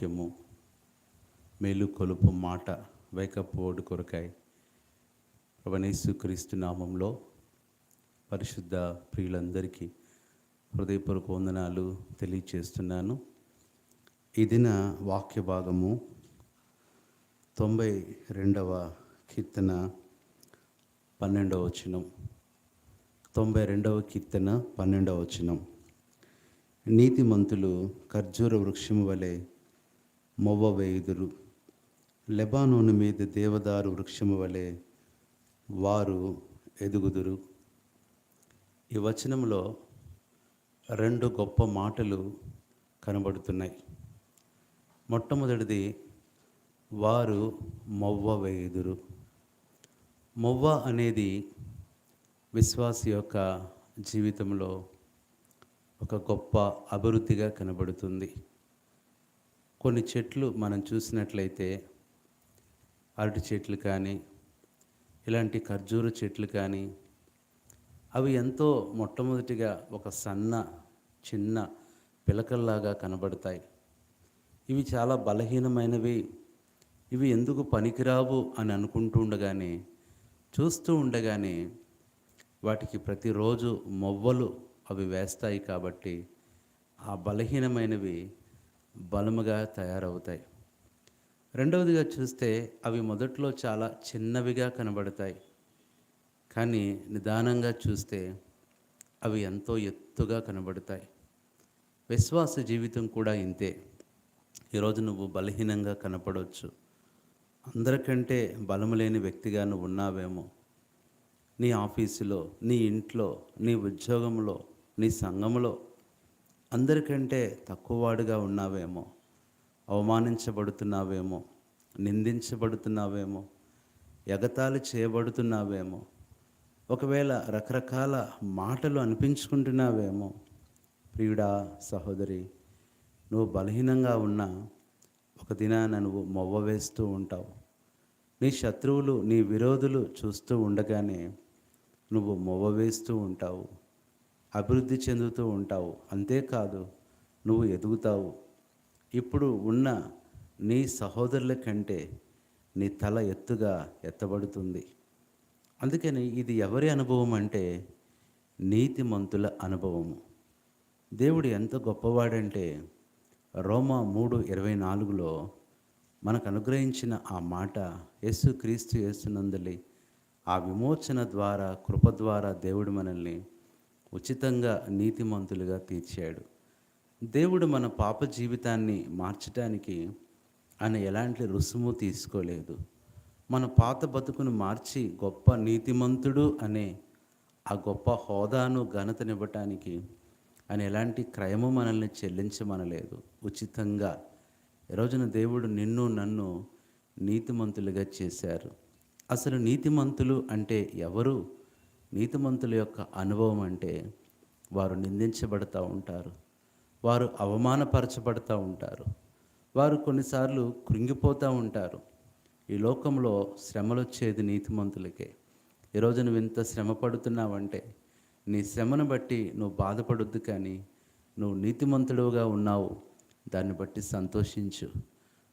వాక్యము మేలు కొలుపు మాట వేకపోడు కొరకాయ ప్రభనేసు క్రీస్తు నామంలో పరిశుద్ధ ప్రియులందరికీ హృదయపూర్వక వందనాలు తెలియచేస్తున్నాను. ఈ దిన వాక్య భాగము తొంభై రెండవ కీర్తన పన్నెండవ వచనం. తొంభై రెండవ కీర్తన పన్నెండవ వచనం. నీతిమంతులు ఖర్జూర వృక్షము వలె మొవ్వవేయుదురు. లెబానోను మీద దేవదారు వృక్షము వలె వారు ఎదుగుదురు. ఈ వచనంలో రెండు గొప్ప మాటలు కనబడుతున్నాయి. మొట్టమొదటిది వారు మొవ్వ వేయుదురు మొవ్వ అనేది విశ్వాస యొక్క జీవితంలో ఒక గొప్ప అభివృద్ధిగా కనబడుతుంది. కొన్ని చెట్లు మనం చూసినట్లయితే అరటి చెట్లు కానీ ఇలాంటి ఖర్జూర చెట్లు కానీ అవి ఎంతో మొట్టమొదటిగా ఒక సన్న చిన్న పిలకల్లాగా కనబడతాయి. ఇవి చాలా బలహీనమైనవి. ఇవి ఎందుకు పనికిరావు అని అనుకుంటూ ఉండగానే చూస్తూ ఉండగానే వాటికి ప్రతిరోజు మొవ్వలు అవి వేస్తాయి కాబట్టి ఆ బలహీనమైనవి బలముగా తయారవుతాయి. రెండవదిగా చూస్తే అవి మొదట్లో చాలా చిన్నవిగా కనబడతాయి. కానీ నిదానంగా చూస్తే అవి ఎంతో ఎత్తుగా కనబడతాయి. విశ్వాస జీవితం కూడా ఇంతే. ఈరోజు నువ్వు బలహీనంగా కనపడవచ్చు అందరికంటే బలము లేని వ్యక్తిగా నువ్వు ఉన్నావేమో. నీ ఆఫీసులో నీ ఇంట్లో నీ ఉద్యోగంలో నీ సంఘంలో అందరికంటే తక్కువవాడుగా ఉన్నావేమో అవమానించబడుతున్నావేమో నిందించబడుతున్నావేమో ఎగతాళి చేయబడుతున్నావేమో ఒకవేళ రకరకాల మాటలు అనిపించుకుంటున్నావేమో ప్రియుడా సహోదరి నువ్వు బలహీనంగా ఉన్నా ఒక దినాన నువ్వు మొవ్వ వేస్తూ ఉంటావు. నీ శత్రువులు నీ విరోధులు చూస్తూ ఉండగానే నువ్వు మొవ్వ వేస్తూ ఉంటావు. అభివృద్ధి చెందుతూ ఉంటావు. అంతేకాదు నువ్వు ఎదుగుతావు. ఇప్పుడు ఉన్న నీ సహోదరుల కంటే నీ తల ఎత్తుగా ఎత్తబడుతుంది. అందుకని ఇది ఎవరి అనుభవం అంటే నీతిమంతుల అనుభవము. దేవుడు ఎంత గొప్పవాడంటే రోమా మూడు ఇరవై నాలుగులో మనకు అనుగ్రహించిన ఆ మాట యేసు క్రీస్తు యేసునందలి ఆ విమోచన ద్వారా కృప ద్వారా దేవుడు మనల్ని ఉచితంగా నీతిమంతులుగా తీర్చాడు. దేవుడు మన పాప జీవితాన్ని మార్చడానికి ఆయన ఎలాంటి రుసుము తీసుకోలేదు. మన పాత బతుకును మార్చి గొప్ప నీతిమంతుడు అనే ఆ గొప్ప హోదాను ఘనతనివ్వటానికి ఆయన ఎలాంటి క్రయము మనల్ని చెల్లించమనలేదు. ఉచితంగా ఈ రోజున దేవుడు నిన్ను నన్ను నీతిమంతులుగా చేశారు. అసలు నీతిమంతులు అంటే ఎవరు? నీతిమంతుల యొక్క అనుభవం అంటే వారు నిందించబడుతూ ఉంటారు. వారు అవమానపరచబడతూ ఉంటారు. వారు కొన్నిసార్లు కృంగిపోతూ ఉంటారు. ఈ లోకంలో శ్రమలు వచ్చేది నీతిమంతులకే ఈరోజు నువ్వు ఇంత శ్రమ పడుతున్నావంటే నీ శ్రమను బట్టి నువ్వు బాధపడొద్దు కానీ నువ్వు నీతిమంతుడుగా ఉన్నావు. దాన్ని బట్టి సంతోషించు.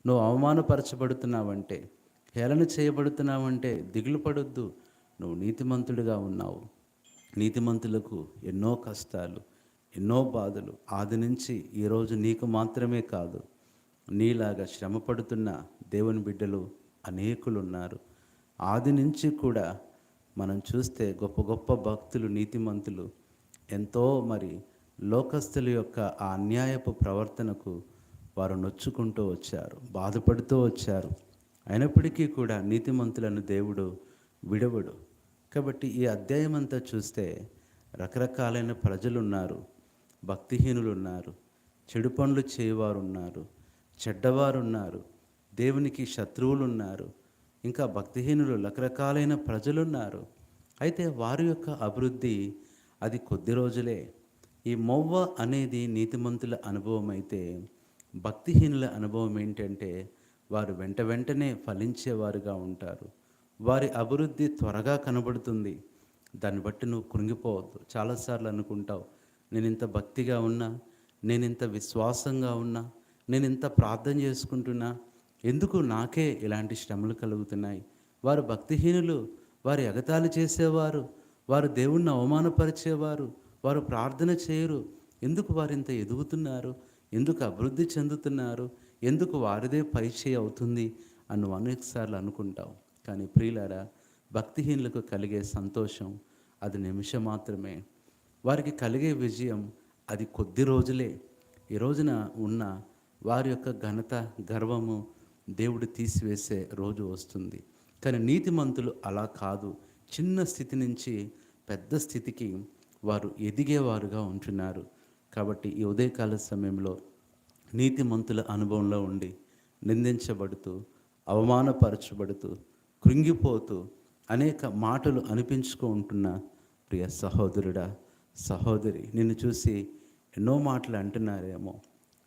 నువ్వు అవమానపరచబడుతున్నావంటే హేళన చేయబడుతున్నావంటే దిగులు పడొద్దు నువ్వు నీతిమంతుడిగా ఉన్నావు. నీతిమంతులకు ఎన్నో కష్టాలు ఎన్నో బాధలు ఆది నుంచి ఈరోజు నీకు మాత్రమే కాదు. నీలాగా శ్రమ పడుతున్న దేవుని బిడ్డలు అనేకులు ఉన్నారు ఆది నుంచి కూడా మనం చూస్తే గొప్ప గొప్ప భక్తులు నీతిమంతులు ఎంతో మరి లోకస్తుల యొక్క ఆ అన్యాయపు ప్రవర్తనకు వారు నొచ్చుకుంటూ వచ్చారు బాధపడుతూ వచ్చారు. అయినప్పటికీ కూడా నీతిమంతులను దేవుడు విడవడు. కాబట్టి ఈ అధ్యాయం అంతా చూస్తే రకరకాలైన ప్రజలు ఉన్నారు భక్తిహీనులు ఉన్నారు చెడు పనులు చేయవారు ఉన్నారు చెడ్డవారు ఉన్నారు దేవునికి శత్రువులు ఉన్నారు ఇంకా భక్తిహీనులు రకరకాలైన ప్రజలు ఉన్నారు అయితే వారి యొక్క అభివృద్ధి అది కొద్ది రోజులే. ఈ మొవ్వ అనేది నీతిమంతుల అనుభవం అయితే భక్తిహీనుల అనుభవం ఏంటంటే వారు వెంట వెంటనే ఫలించేవారుగా ఉంటారు. వారి అభివృద్ధి త్వరగా కనబడుతుంది. దాన్ని బట్టి నువ్వు కృంగిపోవద్దు. చాలాసార్లు అనుకుంటావు నేను ఇంత భక్తిగా ఉన్నా నేను ఇంత విశ్వాసంగా ఉన్నా నేను ఇంత ప్రార్థన చేసుకుంటున్నా ఎందుకు నాకే ఇలాంటి శ్రమలు కలుగుతున్నాయి? వారు భక్తిహీనులు వారు ఎగతాళి చేసేవారు వారు దేవుణ్ణి అవమానపరిచేవారు వారు ప్రార్థన చేయరు. ఎందుకు వారు ఇంత ఎదుగుతున్నారు? ఎందుకు అభివృద్ధి చెందుతున్నారు? ఎందుకు వారిదే పరిచయం అవుతుంది? అని అనేకసార్లు అనుకుంటావు. కానీ ప్రియులారా భక్తిహీనులకు కలిగే సంతోషం అది నిమిషం మాత్రమే. వారికి కలిగే విజయం అది కొద్ది రోజులే. ఈ రోజున ఉన్న వారి యొక్క ఘనత గర్వము దేవుడు తీసివేసే రోజు వస్తుంది. కానీ నీతిమంతులు అలా కాదు. చిన్న స్థితి నుంచి పెద్ద స్థితికి వారు ఎదిగేవారుగా ఉంటున్నారు. కాబట్టి ఈ ఉదయకాల సమయంలో నీతిమంతుల అనుభవంలో ఉండి నిందించబడుతూ అవమానపరచబడుతూ కృంగిపోతూ అనేక మాటలు అనిపించుకో ఉంటున్న ప్రియ సహోదరుడా సహోదరి నిన్ను చూసి ఎన్నో మాటలు అంటున్నారేమో.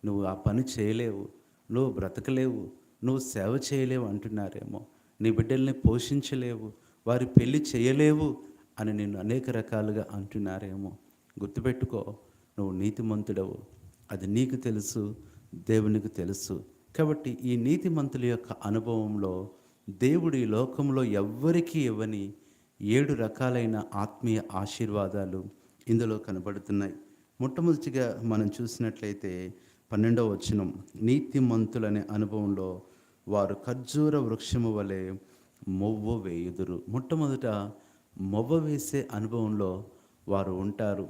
నువ్వు ఆ పని చేయలేవు నువ్వు బ్రతకలేవు నువ్వు సేవ చేయలేవు అంటున్నారేమో. నీ బిడ్డల్ని పోషించలేవు వారి పెళ్ళి చేయలేవు అని నిన్ను అనేక రకాలుగా అంటున్నారేమో. గుర్తుపెట్టుకో నువ్వు నీతిమంతుడవు. అది నీకు తెలుసు దేవునికి తెలుసు. కాబట్టి ఈ నీతిమంతుల యొక్క అనుభవంలో దేవుడు ఈ లోకంలో ఎవ్వరికీ ఇవ్వని ఏడు రకాలైన ఆత్మీయ ఆశీర్వాదాలు ఇందులో కనబడుతున్నాయి. మొట్టమొదటిగా మనం చూసినట్లయితే పన్నెండవ వచనం నీతిమంతులనే అనుభవంలో వారు ఖర్జూర వృక్షము వలె మొవ్వ వేయుదురు. మొట్టమొదట మొవ్వ వేసే అనుభవంలో వారు ఉంటారు.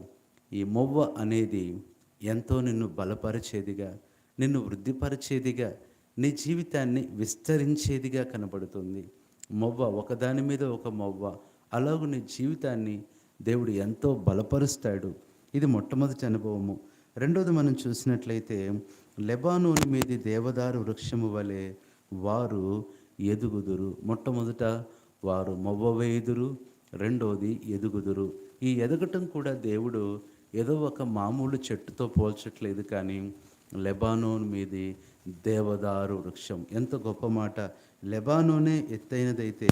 ఈ మొవ్వ అనేది ఎంతో నిన్ను బలపరిచేదిగా నిన్ను వృద్ధిపరిచేదిగా నీ జీవితాన్ని విస్తరించేదిగా కనబడుతుంది. మొవ్వ ఒకదాని మీద ఒక మొవ్వ. అలాగూ నీ జీవితాన్ని దేవుడు ఎంతో బలపరుస్తాడు. ఇది మొట్టమొదటి అనుభవము. రెండోది మనం చూసినట్లయితే లెబానోని మీది దేవదారు వృక్షము వలె వారు ఎదుగుదురు. మొట్టమొదట వారు మొవ్వ వేయుదురు రెండోది ఎదుగుదురు. ఈ ఎదగటం కూడా దేవుడు ఏదో ఒక మామూలు చెట్టుతో పోల్చట్లేదు కానీ లెబానోన్ మీది దేవదారు వృక్షం. ఎంత గొప్ప మాట. లెబానోనే ఎత్తైనదైతే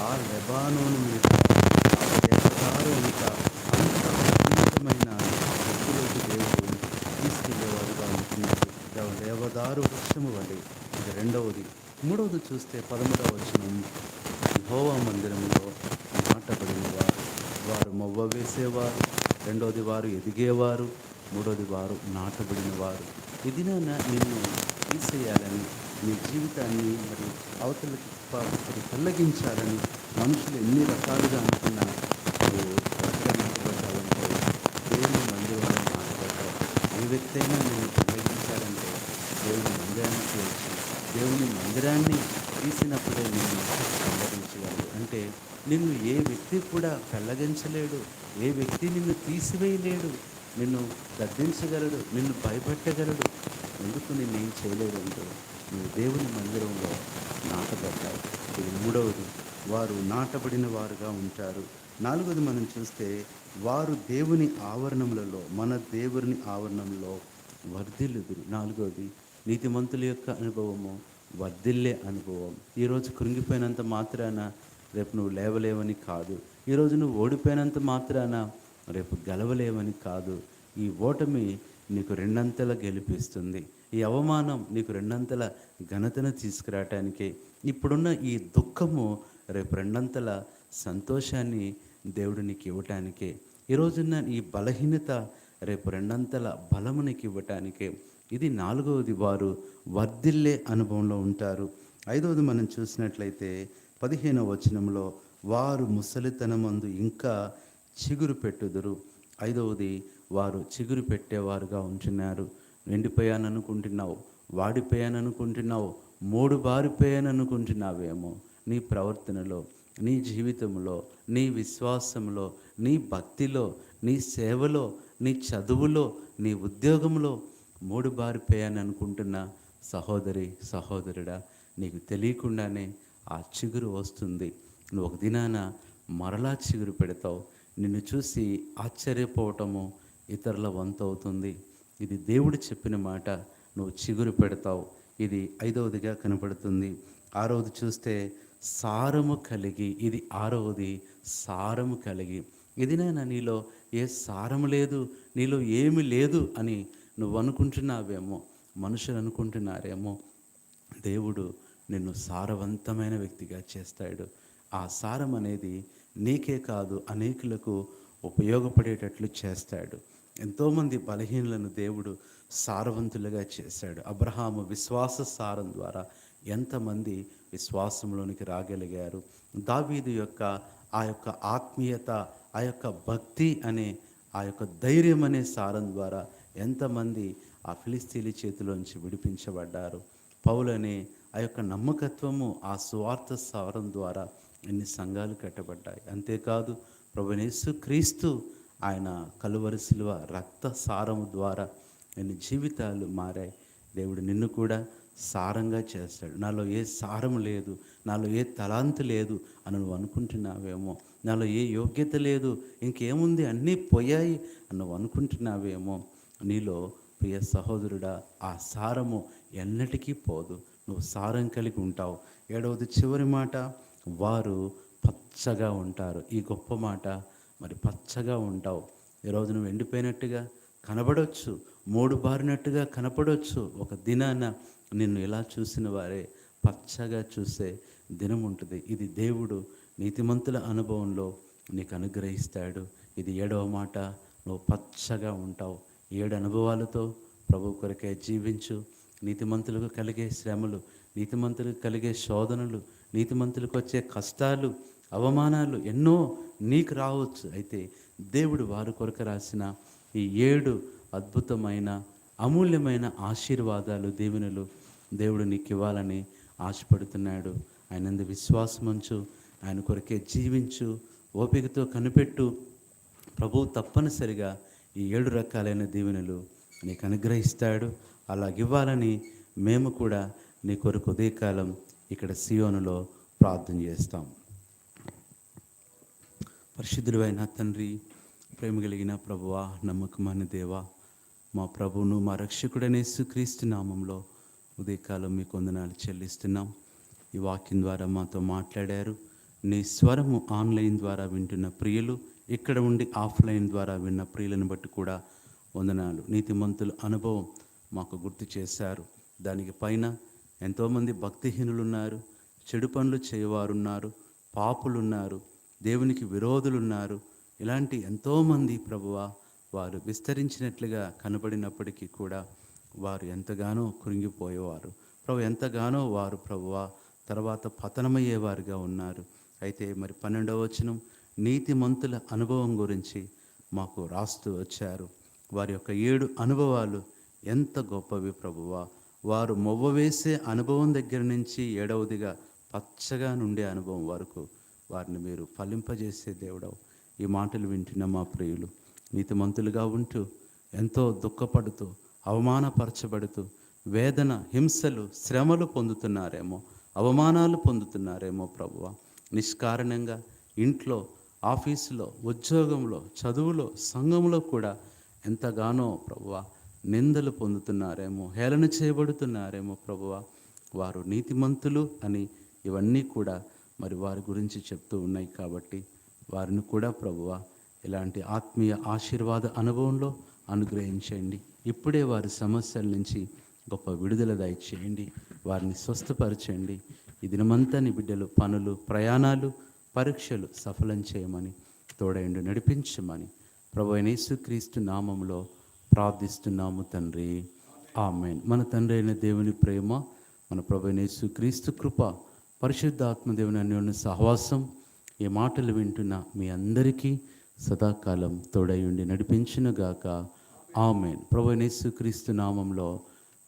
ఆ లెబానోన్ మీద దేవదారు ఇంకా అంత ఉన్నతమైన వ్యక్తిలోకి దేవుడు తీసుకెళ్ళేవారుగా ఉంటున్నారు దేవదారు వృక్షము వలె ఇది రెండవది. మూడవది చూస్తే పదమూడవ వచనం. గోవా మందిరంలో నాటబడిన వారు వారు మొవ్వ వేసేవారు. రెండవది వారు ఎదిగేవారు. మూడవది వారు నాటబడిన వారు ఈ దినాన నిన్ను తీసేయాలని నీ జీవితాన్ని మరి అవతలకి ప- తొలగించాలని మనుషులు ఎన్ని రకాలుగా అనుకున్నా నాటబడ్డావంటే దేవుని మందిరంలో నాటబడ్డావు ఏ వ్యక్తి అయినా నేను తొలగించాలంటే దేవుని మందిరానికి వచ్చి దేవుని మందిరాన్ని తీసినప్పుడే నేను పెళ్ళగించగలడు అంటే నిన్ను ఏ వ్యక్తి కూడా పెళ్ళగించలేడు ఏ వ్యక్తి నిన్ను తీసివేయలేడు నిన్ను గద్దించగలడు నిన్ను భయపెట్టగలడు. ఎందుకు నిన్నేం చేయలేదు అంటూ నువ్వు దేవుని మందిరంలో నాటబడ్డావు. ఇది మూడవది. వారు నాటబడిన వారుగా ఉంటారు. నాలుగవది మనం చూస్తే వారు దేవుని ఆవరణములలో మన దేవుని ఆవరణంలో వర్ధిల్లుదురు. నాలుగవది నీతిమంతుల యొక్క అనుభవము వర్ధిల్లే అనుభవం. ఈరోజు కృంగిపోయినంత మాత్రాన రేపు నువ్వు లేవలేవని కాదు. ఈరోజు నువ్వు ఓడిపోయినంత మాత్రాన రేపు గెలవలేమని కాదు. ఈ ఓటమి నీకు రెండంతల గెలిపిస్తుంది. ఈ అవమానం నీకు రెండంతల ఘనతను తీసుకురావటానికి ఇప్పుడున్న ఈ దుఃఖము రేపు రెండంతల సంతోషాన్ని దేవుడు నీకు ఇవ్వటానికే. ఈరోజున్న ఈ బలహీనత రేపు రెండంతల బలము నీకు ఇవ్వటానికే. ఇది నాలుగవది వారు వర్ధిల్లే అనుభవంలో ఉంటారు. ఐదవది మనం చూసినట్లయితే పదిహేనవ వచనంలో వారు ముసలితనమందు ఇంకా చిగురు పెట్టుదురు. ఐదవది వారు చిగురు పెట్టేవారుగా ఉంటున్నారు. ఎండిపోయాను అనుకుంటున్నావు వాడిపోయాను అనుకుంటున్నావు మూడు బారిపోయాను అనుకుంటున్నావేమో నీ ప్రవర్తనలో నీ జీవితంలో నీ విశ్వాసంలో నీ భక్తిలో నీ సేవలో నీ చదువులో నీ ఉద్యోగంలో మూడు బారిపోయాను అనుకుంటున్న సహోదరి సహోదరుడా నీకు తెలియకుండానే ఆ చిగురు వస్తుంది. నువ్వు ఒక దినాన మరలా చిగురు పెడతావు. నిన్ను చూసి ఆశ్చర్యపోవటము ఇతరుల వంతవుతుంది. ఇది దేవుడు చెప్పిన మాట నువ్వు చిగురు పెడతావు. ఇది ఐదవదిగా కనపడుతుంది. ఆరవది చూస్తే సారము కలిగి ఇది ఆరవది సారము కలిగి. ఇది నేను నీలో ఏ సారము లేదు నీలో ఏమి లేదు అని నువ్వు అనుకుంటున్నావేమో మనుషులు అనుకుంటున్నారేమో దేవుడు నిన్ను సారవంతమైన వ్యక్తిగా చేస్తాడు. ఆ సారం అనేది నీకే కాదు అనేకులకు ఉపయోగపడేటట్లు చేస్తాడు. ఎంతోమంది బలహీనులను దేవుడు సారవంతులుగా చేశాడు. అబ్రహాము విశ్వాస సారం ద్వారా ఎంతమంది విశ్వాసంలోనికి రాగలిగారు. దావీదు యొక్క ఆ యొక్క ఆత్మీయత ఆ యొక్క భక్తి అనే ఆ యొక్క ధైర్యం అనే సారం ద్వారా ఎంతమంది ఆ ఫిలిస్తీన్ల చేతిలోంచి విడిపించబడ్డారు. పౌలనే ఆ యొక్క నమ్మకత్వము ఆ సువార్త సారం ద్వారా ఎన్ని సంఘాలు కట్టబడ్డాయి. అంతేకాదు ప్రభునేసు క్రీస్తు ఆయన కలువరి శిలువ రక్త సారము ద్వారా ఎన్ని జీవితాలు మారాయి. దేవుడు నిన్ను కూడా సారంగా చేస్తాడు. నాలో ఏ సారం లేదు నాలో ఏ తలాంతు లేదు అని నువ్వు అనుకుంటున్నావేమో నాలో ఏ యోగ్యత లేదు ఇంకేముంది అన్నీ పోయాయి అని నువ్వు అనుకుంటున్నావేమో నీలో ప్రియ సహోదరుడా ఆ సారము ఎన్నటికీ పోదు. నువ్వు సారం కలిగి ఉంటావు. ఏడవది చివరి మాట వారు పచ్చగా ఉంటారు. ఈ గొప్ప మాట మరి పచ్చగా ఉంటావు. ఈరోజు నువ్వు ఎండిపోయినట్టుగా కనబడవచ్చు మూడు బారినట్టుగా కనపడవచ్చు ఒక దినాన నిన్ను ఇలా చూసిన వారే పచ్చగా చూసే దినం ఉంటుంది. ఇది దేవుడు నీతిమంతుల అనుభవంలో నీకు అనుగ్రహిస్తాడు. ఇది ఏడవ మాట. నువ్వు పచ్చగా ఉంటావు. ఏడు అనుభవాలతో ప్రభు కొరకే జీవించు. నీతిమంతులకు కలిగే శ్రమలు నీతిమంతులకు కలిగే శోధనలు నీతిమంతులకు వచ్చే కష్టాలు అవమానాలు ఎన్నో నీకు రావచ్చు. అయితే దేవుడు వారి కొరకు రాసిన ఈ ఏడు అద్భుతమైన అమూల్యమైన ఆశీర్వాదాలు దీవెనలు దేవుడు నీకు ఇవ్వాలని ఆశపడుతున్నాడు. ఆయనందు విశ్వాసముంచు ఆయన కొరకే జీవించు ఓపికతో కనిపెట్టు. ప్రభువు తప్పనిసరిగా ఈ ఏడు రకాలైన దీవెనలు నీకు అనుగ్రహిస్తాడు. అలాగివ్వాలని మేము కూడా నీ కొరకు ఉదయకాలం ఇక్కడ సియోనులో ప్రార్థన చేస్తాం. పరిశుద్ధుడైన తండ్రి ప్రేమ కలిగిన ప్రభువా నమ్మకమైన దేవా మా ప్రభువును మా రక్షకుడనే సుక్రీస్తు నామంలో ఉదయకాలం మీకు వందనాలు చెల్లిస్తున్నాం. ఈ వాక్యం ద్వారా మాతో మాట్లాడారు. నీ స్వరము ఆన్లైన్ ద్వారా వింటున్న ప్రియులు ఇక్కడ ఉండి ఆఫ్లైన్ ద్వారా విన్న ప్రియులను బట్టి కూడా వందనాలు. నీతిమంతుల అనుభవం మాకు గుర్తు చేశారు. దానికి పైన ఎంతోమంది భక్తిహీనులు ఉన్నారు చెడు పనులు చేయవారున్నారు పాపులున్నారు దేవునికి విరోధులున్నారు. ఇలాంటి ఎంతోమంది ప్రభువ వారు విస్తరించినట్లుగా కనబడినప్పటికీ కూడా వారు ఎంతగానో కృంగిపోయేవారు. ప్రభు ఎంతగానో వారు ప్రభువ తర్వాత పతనమయ్యేవారుగా ఉన్నారు. అయితే మరి పన్నెండవ వచనం నీతిమంతుల అనుభవం గురించి మాకు రాస్తూ వచ్చారు. వారి యొక్క ఏడు అనుభవాలు ఎంత గొప్పవి ప్రభువా వారు మొవ్వ వేసే అనుభవం దగ్గర నుంచి ఏడవదిగా పచ్చగా నుండే అనుభవం వరకు వారిని మీరు ఫలింపజేసే దేవుడవు. ఈ మాటలు వింటున్న మా ప్రియులు నీతిమంతులుగా ఉంటూ ఎంతో దుఃఖపడుతూ అవమానపరచబడుతూ వేదన హింసలు శ్రమలు పొందుతున్నారేమో అవమానాలు పొందుతున్నారేమో ప్రభువ. నిష్కారణంగా ఇంట్లో ఆఫీసులో ఉద్యోగంలో చదువులో సంఘంలో కూడా ఎంతగానో ప్రభువ నిందలు పొందుతున్నారేమో హేళన చేయబడుతున్నారేమో ప్రభువ. వారు నీతిమంతులు అని ఇవన్నీ కూడా మరి వారి గురించి చెప్తూ ఉన్నాయి కాబట్టి వారిని కూడా ప్రభువ ఇలాంటి ఆత్మీయ ఆశీర్వాద అనుభవంలో అనుగ్రహించండి. ఇప్పుడే వారి సమస్యల నుంచి గొప్ప విడుదల దయచేయండి. వారిని స్వస్థపరచండి. ఈ దినమంతా నీ బిడ్డలు పనులు ప్రయాణాలు పరీక్షలు సఫలం చేయమని తోడైండు నడిపించమని ప్రభు అయిన యేసుక్రీస్తు నామంలో ప్రార్థిస్తున్నాము తండ్రి. ఆమెన్. మన తండ్రి అయిన దేవుని ప్రేమ మన ప్రభునేసు క్రీస్తు కృప పరిశుద్ధాత్మ దేవుని అన్యోన్య సహవాసం ఈ మాటలు వింటున్న మీ అందరికీ సదాకాలం తోడై ఉండి నడిపించునుగాక. ఆమెన్. ప్రభునేసు క్రీస్తు నామంలో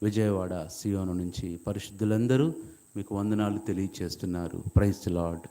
విజయవాడ సియోను నుంచి పరిశుద్ధులందరూ మీకు వందనాలు తెలియచేస్తున్నారు. Praise lord.